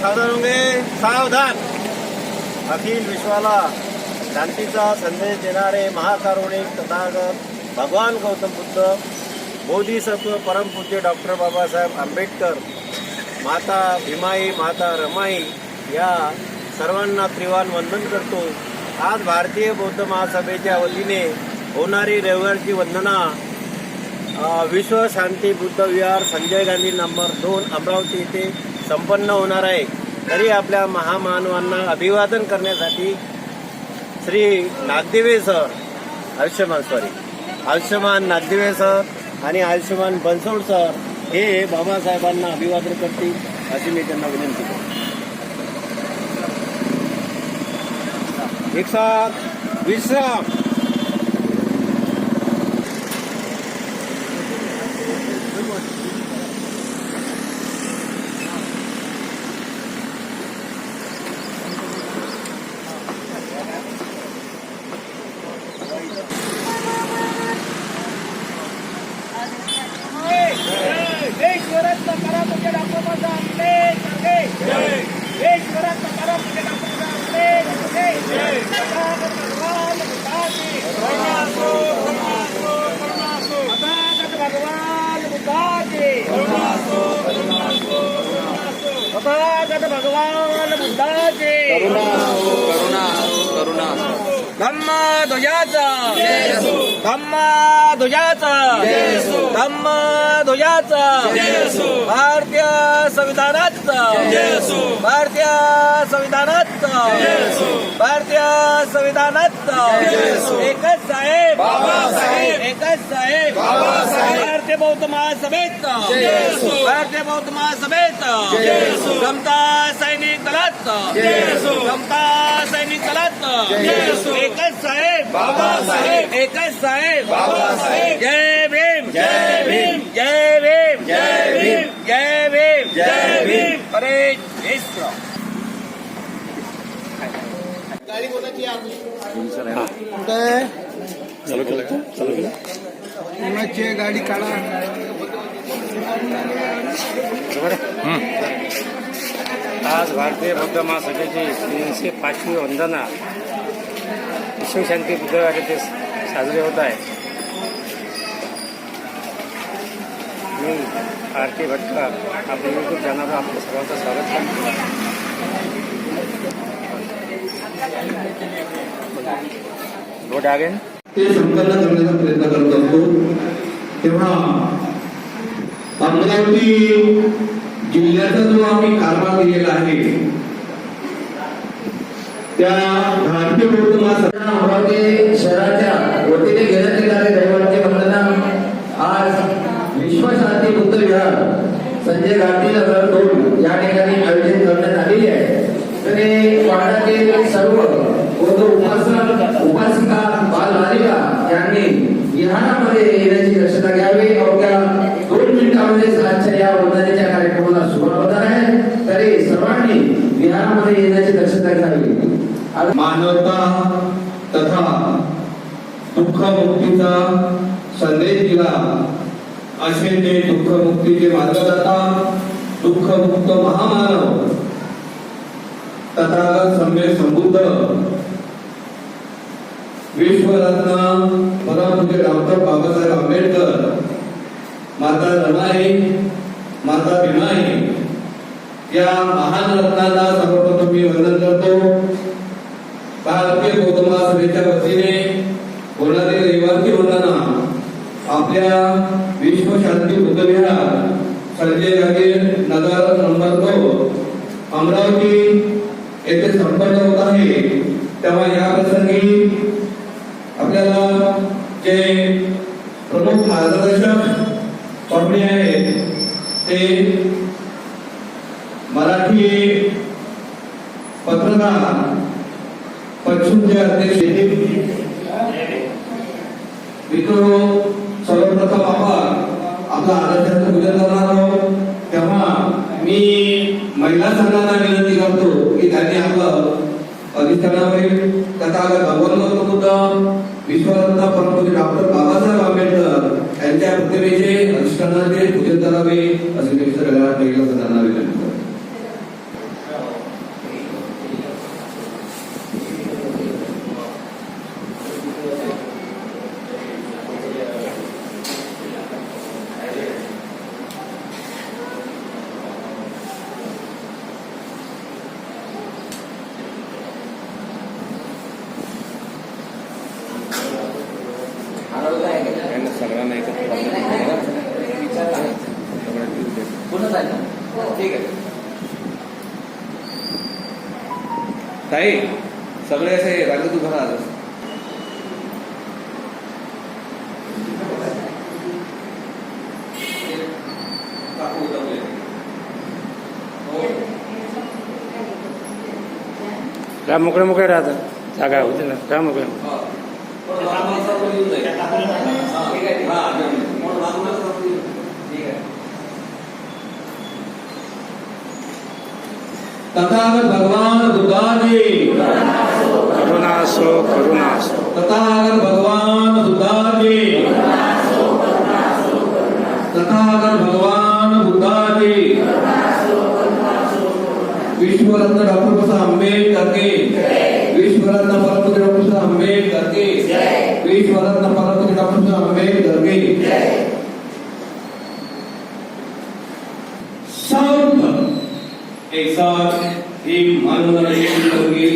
सावधान होंगे सावधान. अखिल विश्वाला शांतीचा संदेश देणारे महाकारुणिक तथागत भगवान गौतम बुद्ध बोधिसत्व परमपूज्य डॉक्टर बाबासाहेब आंबेडकर माता भीमाई माता रमाई या सर्वांना त्रिवान वंदन करतो. आज भारतीय बौद्ध महासभेच्या वतीने होणारी रविवारची वंदना विश्व शांती बुद्ध विहार संजय गांधी नंबर दोन अमरावती येथे संपन्न होणार आहे. तरी आपल्या महामानवांना अभिवादन करण्यासाठी श्री नागदेवे सर आयुष्यमान सॉरी आयुष्यमान नागदेवे सर आणि आयुष्यमान बनसोड सर हे बाबासाहेबांना अभिवादन करतील अशी मी त्यांना विनंती करतो. एक साथ विश्राम देशवरातला करा म्हणजे डॉक्टर बाबासाहेब आंबेडकर जय देशवरातला करा म्हणजे डॉक्टर बाबासाहेब आंबेडकर जय तथागत भगवान बुद्धाची तथागत भगवान बुद्धाची तथागत भगवान बुद्धाची धम्म ध्वजाचा धम्म ध्वजाचा धम्म ध्वजाचा भारतीय संविधानाचा. भारतीय संविधानाचा. भारतीय संविधानाचा. एकच साहेब. एकच साहेब. भारतीय बौद्ध महासभेचा भारतीय बौद्ध महासभेचा समता सैनिक दलाचा. समता सैनिक दलाचा. एकच साहेब. बाबासाहेब एकच साहेब. बाबासाहेब जय भीम. जय भीम. जय भीम. जय भीम. जय भीम. जय भीम. अरे ईश्वर कोणाची गाडी काढा. आज भारतीय बौद्ध महासभेची तीनशे पाचवी वंदना विश्वशांती पुतळ्याकडे ते साजरे होत आहे. मी आर के भटका आपल्या यूट्यूब चॅनलवर आपलं सर्वांचं स्वागत करतो. गुड अगेन ते संकलन करण्याचा प्रयत्न करत असतो. तेव्हा अमरावती जिल्ह्याचा जो आम्ही कारभार दिलेला आहे त्या भारतीय बौद्ध महासभा अमरावती शहराच्या वतीने घेण्यात येणारे रविवारचे वंदना आज विश्वशांती बुद्ध विहार संजय गांधी नगर दोन या ठिकाणी आयोजित करण्यात आलेली आहे. तरी वाड्यातील सर्व बौद्ध उपासक उपासिका बालबालिका यांनी विहारामध्ये मानवता तथा दुःख मुक्तीचा संदेश दिला. असे ते दुःख मुक्तीचे मार्गदाता दुःखमुक्त महामानव तथागत सम्य संबुद्ध विश्वरत्न परमपूज्य डॉक्टर बाबासाहेब आंबेडकर माता रमाई माता भीमाई या महान रत्नाला सर्वप्रथम मी वंदन करतो. भारतीय बौद्ध महासभेच्या वतीने होणारे रविवारची वंदना. आपल्या विश्व शांती बुद्धविहार संजय गांधी नगर नंबर दोन अमरावती येथे संपन्न होत आहे. तेव्हा या प्रसंगी आपल्याला जे प्रमुख मार्गदर्शक पाहुणे आहेत ते पश्चिमचे अध्यक्ष मित्र सर्वप्रथम आपण आपला आराध्याचं पूजन करणार आहोत तेव्हा मी महिला संघांना विनंती करतो की त्यांनी आपलं अधिष्ठानावरील तथागत भगवान गौतम विश्वरत्न परमपूज्य डॉक्टर बाबासाहेब आंबेडकर यांच्या प्रतिमेचे अधिष्ठानाचे पूजन करावे असे मी महिला संघांना विनंती राम मोकळे मोकळे राहतात जागा होते ना राम मोकळे हा. पण रामाचा पण येऊन जाईल. हा, ठीक आहे. हा, मग रामाचा पण येऊन जाईल. ठीक आहे. तथागत भगवान बुद्धाजी करुणासो करुणासो तथागत भगवान विश्वरत्न डॉक्टर बाबासाहेब आंबेडकर के विश्वरत्न परमपूज्य डॉक्टर साहेब आंबेडकर के विश्वरत्न परमपूज्य डॉक्टर साहेब आंबेडकर के सर्व एक साथ एक मानवता एक करके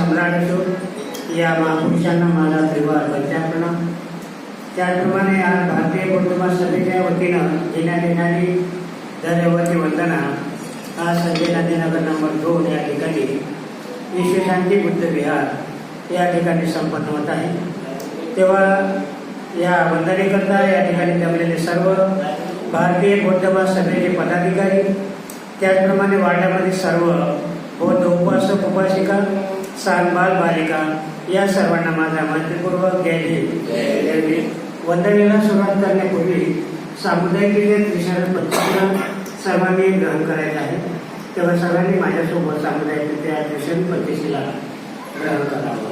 सम्राट असो या महापुरुषांना माझा त्रिवार पंचार्पणा त्याचप्रमाणे आज भारतीय कुटुंबा सभेच्या वतीनं घेण्यात येणारी दरवर्षी वंदना आज संजय गांधीनगर नंबर दोन या ठिकाणी विश्वशांती बुद्ध विहार या ठिकाणी संपन्न होत आहे. तेव्हा या वंदनेकरता या ठिकाणी जमलेले सर्व भारतीय बौद्ध सभेचे पदाधिकारी, त्याचप्रमाणे वाड्यामध्ये सर्व बौद्ध उपासक, उपासिका बाल बालिका या सर्वांना माझा मैत्रीपूर्वक जय वंदनेला सुरुवात करण्यापूर्वी सामुदायिक त्रिशरण पद्धतीला सर्वांनी ग्रहण करायचं आहे. तेव्हा सर्वांनी माझ्यासोबत सामुदायिक त्या त्रिशरण पद्धतीला ग्रहण करावं.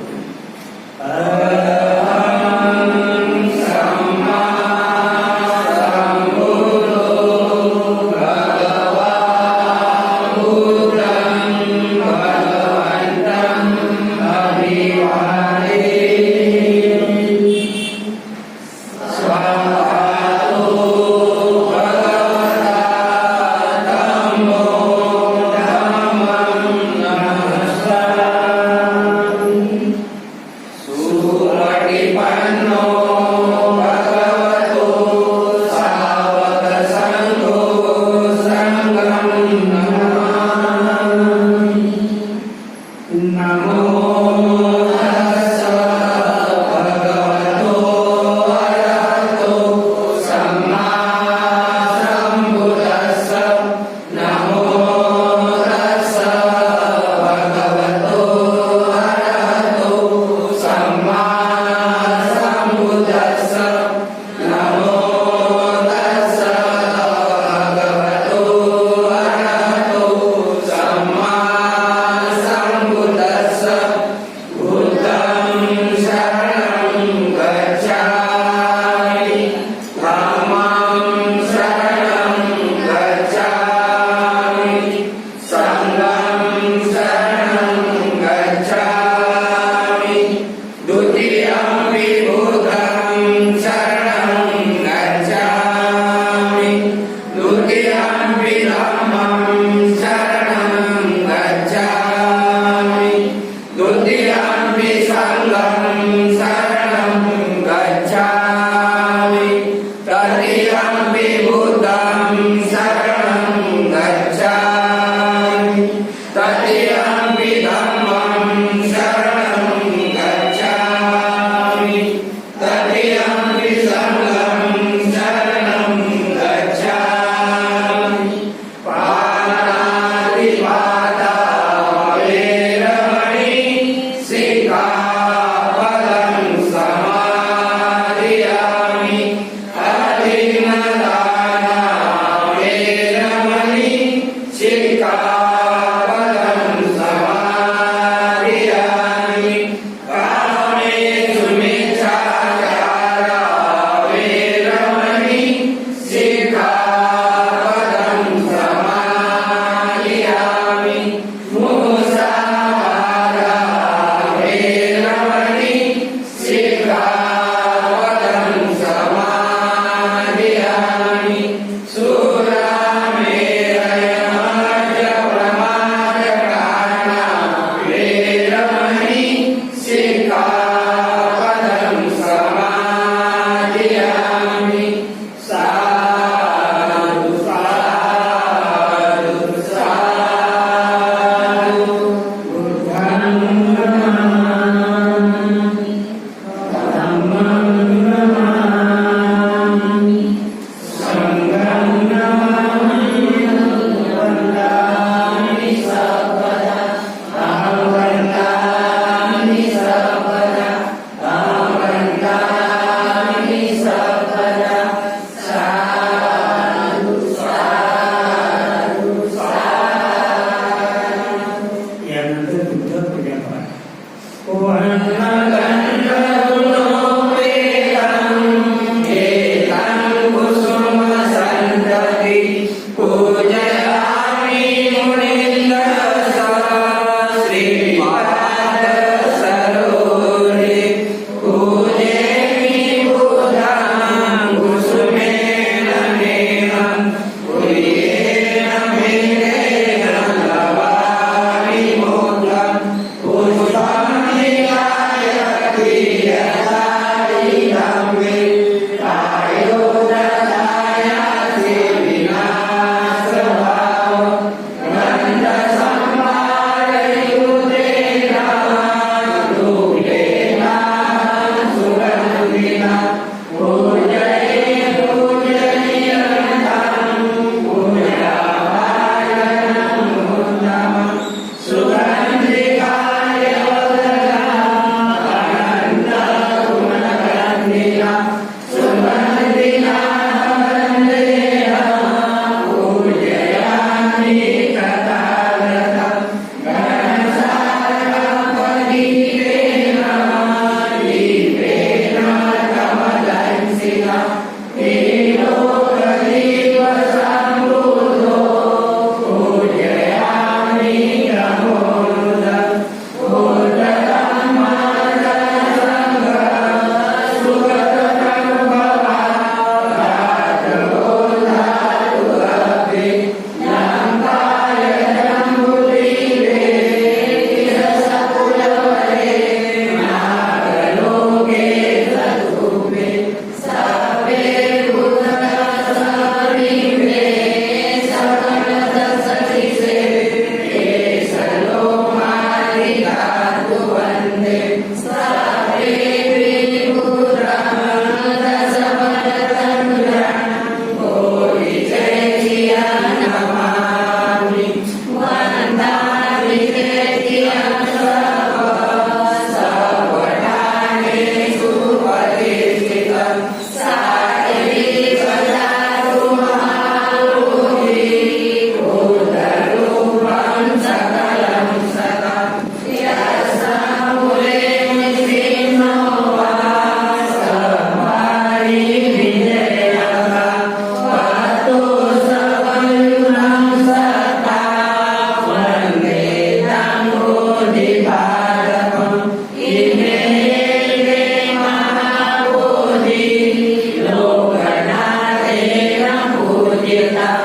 abierta